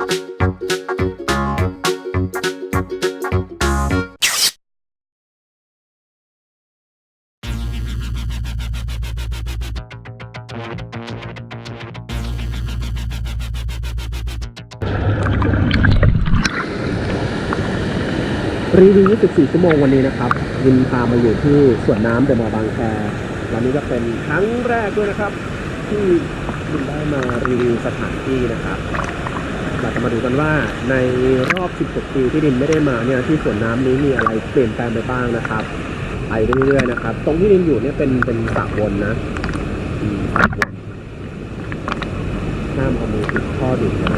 รีวิว 24 ชั่วโมงวันนี้นะครับวินพามาอยู่ที่สวนน้ำเดอะมอลบางแควันนี้ก็เป็นครั้งแรกด้วยนะครับ ที่วินได้มารีวิวสถานที่นะครับ เราจะมาดูกันว่าในรอบ 16 ปีที่ดินไม่ได้มาเนี่ยที่สวนน้ำนี้มีอะไรเปลี่ยนแปลงไปบ้างนะครับไปเรื่อยๆนะครับ ตรงที่ดินอยู่เนี่ยเป็นเป็นสระวนนะสระวนห้ามเอามือติดข้อดูดน้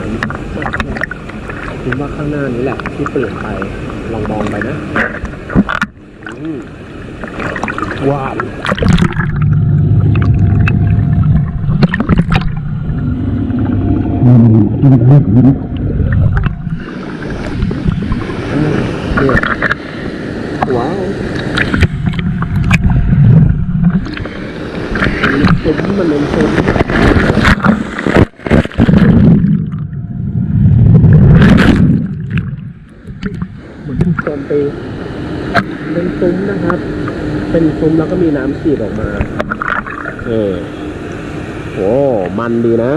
ำคิดว่าข้างหน้านี้แหละที่เปลี่ยนไปลองมองไปนะอืมว้าวเนี่ยว้าวเป็นมมันเป็นซุ้มเหมือนโจมตีเป็นซุ้มนะครับ เป็นซุ้มแล้วก็มีน้ำฉีดออกมา เออโอ้มันดีนะ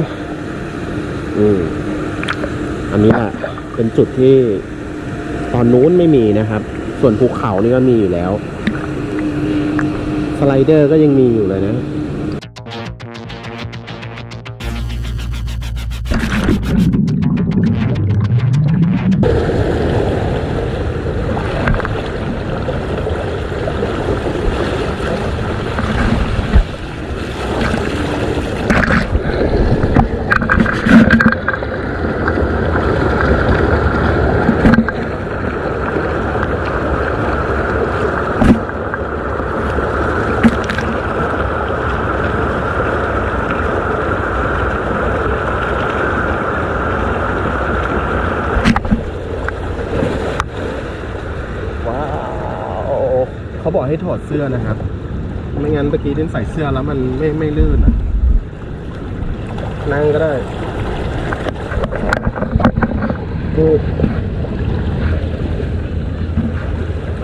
อืมอันนี้แหละเป็นจุดที่ตอนนู้นไม่มีนะครับ ส่วนภูเขานี่ก็มีอยู่แล้ว สไลเดอร์ก็ยังมีอยู่เลยนะ เขาบอกให้ถอดเสื้อนะครับ ไม่งั้นเมื่อกี้เดินใส่เสื้อแล้วมันไม่ไม่ลื่นอะ นั่งก็ได้ดู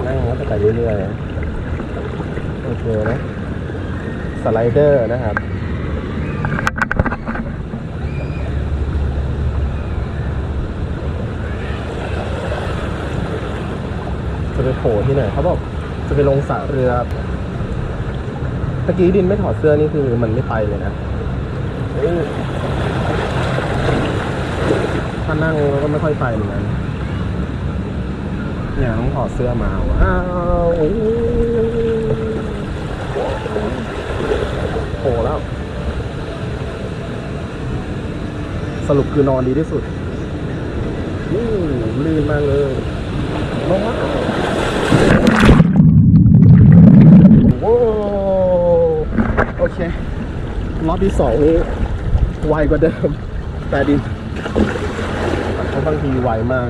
นั่งแล้วก็ไปเรื่อยๆ โอเคนะ สไลเดอร์นะครับจะไปโผล่ที่ไหนเขาบอก จะไปลงสระเรือเมื่อกี้ดินไม่ถอดเสื้อนี่คือมันไม่ไปเลยนะถ้านั่งก็ไม่ค่อยไปเหมือนกันเนี่ยต้องถอดเสื้อมาว้าวโอ้โหโผล่แล้ว สรุปคือนอนดีที่สุดอืมลื่นมากเลยลงมา โอ้โอเครอบที่สองนี้ไวกว่าเดิม แต่ดินเขาบางทีไวมาก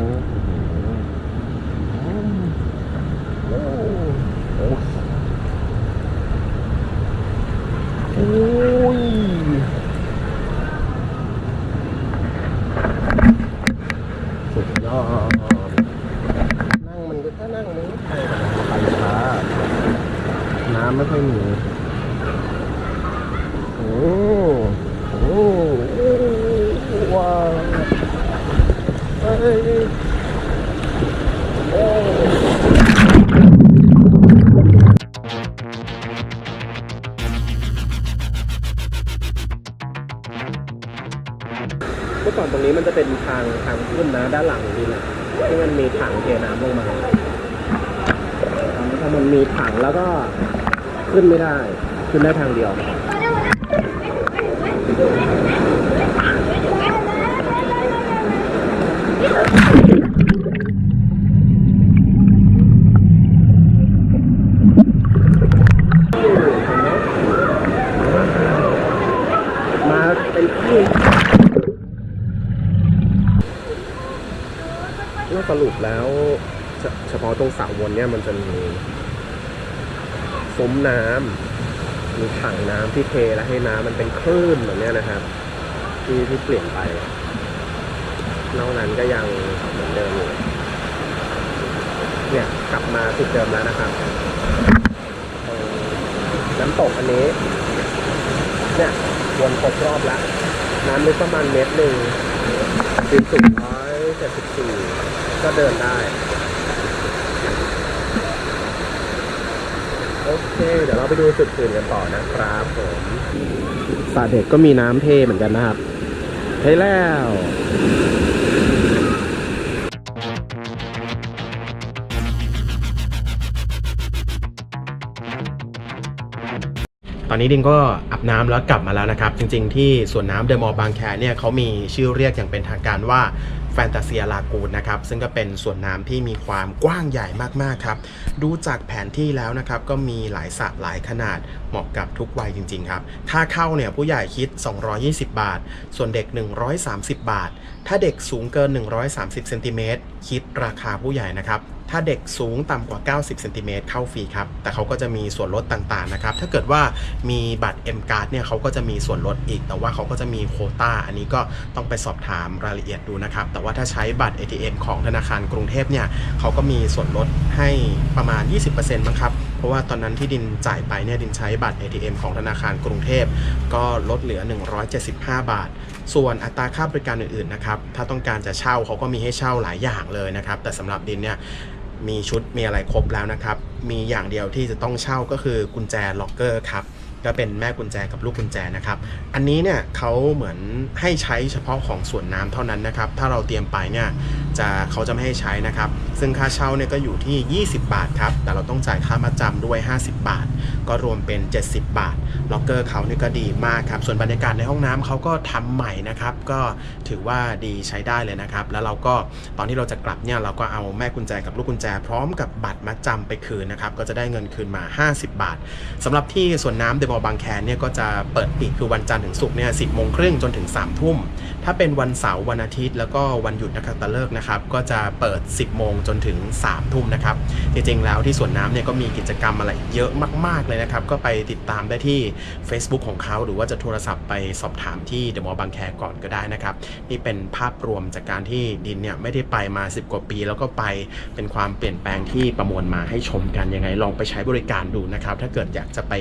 โอ้ย เมื่อก่อนตรงนี้มันจะเป็นทางทางขึ้นนะด้านหลังนี่แหละที่มันมีถังเทน้ำลงมาถ้ามันมีถังแล้วก็ขึ้นไม่ได้ ขึ้นได้ทางเดียวมาเป็นที่ สรุปแล้วเฉพาะตรงสระวนเนี่ยมันจะมีซุ้มน้ำมีถังน้ำที่เทแล้วให้น้ำมันเป็นคลื่นแบบนี้นะครับ ที่ที่เปลี่ยนไปนอกนั้นก็ยังเหมือนเดิมอยู่เนี่ยกลับมาจุดเดิมแล้วนะครับน้ำตกอันนี้ เนี่ยวนคกรอบแล้ว น้ำลึกประมาณเมตรหนึ่งดินสูงก็ 74 ก็เดินได้ โอเค เดี๋ยวเราไปดูจุดอื่นกันต่อนะครับผมสาเด็กก็มีน้ำเทเหมือนกันนะครับเทแล้วตอนนี้ดิงก็อาบน้ำแล้วกลับมาแล้วนะครับ จริง ๆ ที่สวนน้ำเดมอบางแคเนี่ยเขามีชื่อเรียกอย่างเป็นทางการว่า แฟนตาเซียลากูนนะครับซึ่งก็เป็นส่วนน้ำที่มีความกว้างใหญ่มากๆครับดูจากแผนที่แล้วนะครับก็มีหลายสระหลายขนาดเหมาะกับทุกวัยจริงๆครับถ้าเข้าเนี่ยผู้ใหญ่คิด 220 บาท ส่วนเด็ก 130 บาท ถ้าเด็กสูงเกิน 130เซนติเมตรคิดราคาผู้ใหญ่นะครับ ถ้าเด็กสูงต่ำกว่า 90เซนติเมตรเข้าฟรีครับ แต่เขาก็จะมีส่วนลดต่างๆนะครับ ถ้าเกิดว่ามีบัตร M Card เนี่ยเขาก็จะมีส่วนลดอีก แต่ว่าเขาก็จะมีโควต้า อันนี้ก็ต้องไปสอบถามรายละเอียดดูนะครับ แต่ว่าถ้าใช้บัตร ATM ของธนาคารกรุงเทพเนี่ยเขาก็มีส่วนลดให้ประมาณ 20%มั้งครับ เพราะว่าตอนนั้นที่ดินจ่ายไปเนี่ยดินใช้บัตร ATM ของธนาคารกรุงเทพ ก็ลดเหลือ 175 บาท ส่วนอัตราค่าบริการอื่นๆนะครับ ถ้าต้องการจะเช่าเขาก็มีให้เช่าหลายอย่างเลยนะครับ แต่สำหรับดินเนี่ย มีชุดมีอะไรครบแล้วนะครับ มีอย่างเดียวที่จะต้องเช่าก็คือกุญแจล็อกเกอร์ครับก็เป็นแม่กุญแจกับลูกกุญแจนะครับ อันนี้เนี่ยเขาเหมือนให้ใช้เฉพาะของส่วนน้ำเท่านั้นนะครับ ถ้าเราเตรียมไปเนี่ย จะเขาจะไม่ให้ใช้นะครับ ซึ่งค่าเช่าเนี่ยก็อยู่ที่ 20 บาทครับ แต่เราต้องจ่ายค่ามาจำด้วย 50 บาท ก็รวมเป็น 70 บาท ล็อกเกอร์เขาเนี่ยก็ดีมากครับ ส่วนบรรยากาศในห้องน้ำเขาก็ทำใหม่นะครับ ก็ถือว่าดีใช้ได้เลยนะครับ แล้วเราก็ตอนที่เราจะกลับเนี่ยเราก็เอาแม่กุญแจกับลูกกุญแจ พร้อมกับบัตรมาจำไปคืนนะครับ ก็จะได้เงินคืนมา 50 บาทสำหรับที่สวนน้ำเดมอลบางแคเนี่ยก็จะเปิดปิดคือวันจันทร์ถึงศุกร์เนี่ยสิบโมงครึ่งจนถึง3ามทุ่ม ถ้าเป็นวันเสาร์วันอาทิตย์แล้วก็วันหยุดนักขัตฤกษ์นะครับก็จะเปิด 10 โมงจนถึง 3 ทุ่มนะครับ จริงๆแล้วที่สวนน้ำเนี่ยก็มีกิจกรรมอะไรเยอะมาก ๆ เลยนะครับ ก็ไปติดตามได้ที่ Facebook ของเขาหรือว่าจะโทรศัพท์ไปสอบถามที่เดอะมอลล์บางแคก่อนก็ได้นะครับ นี่เป็นภาพรวมจากการที่ดินเนี่ยไม่ได้ไปมา 10 กว่าปี แล้วก็ไปเป็นความเปลี่ยนแปลงที่ประมวลมาให้ชมกันยังไงลองไปใช้บริการดูนะครับ ถ้าเกิดอยากจะไป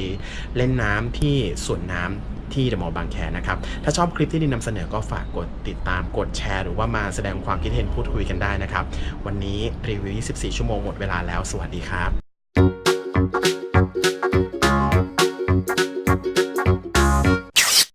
เล่นน้ำที่สวนน้ำ ที่เดอะมอลล์บางแคนะครับ ถ้าชอบคลิปที่ดินนำเสนอก็ฝากกดติดตามกดแชร์ หรือว่ามาแสดงความคิดเห็นพูดคุยกันได้นะครับ วันนี้รีวิว 24 ชั่วโมงหมดเวลาแล้ว สวัสดีครับ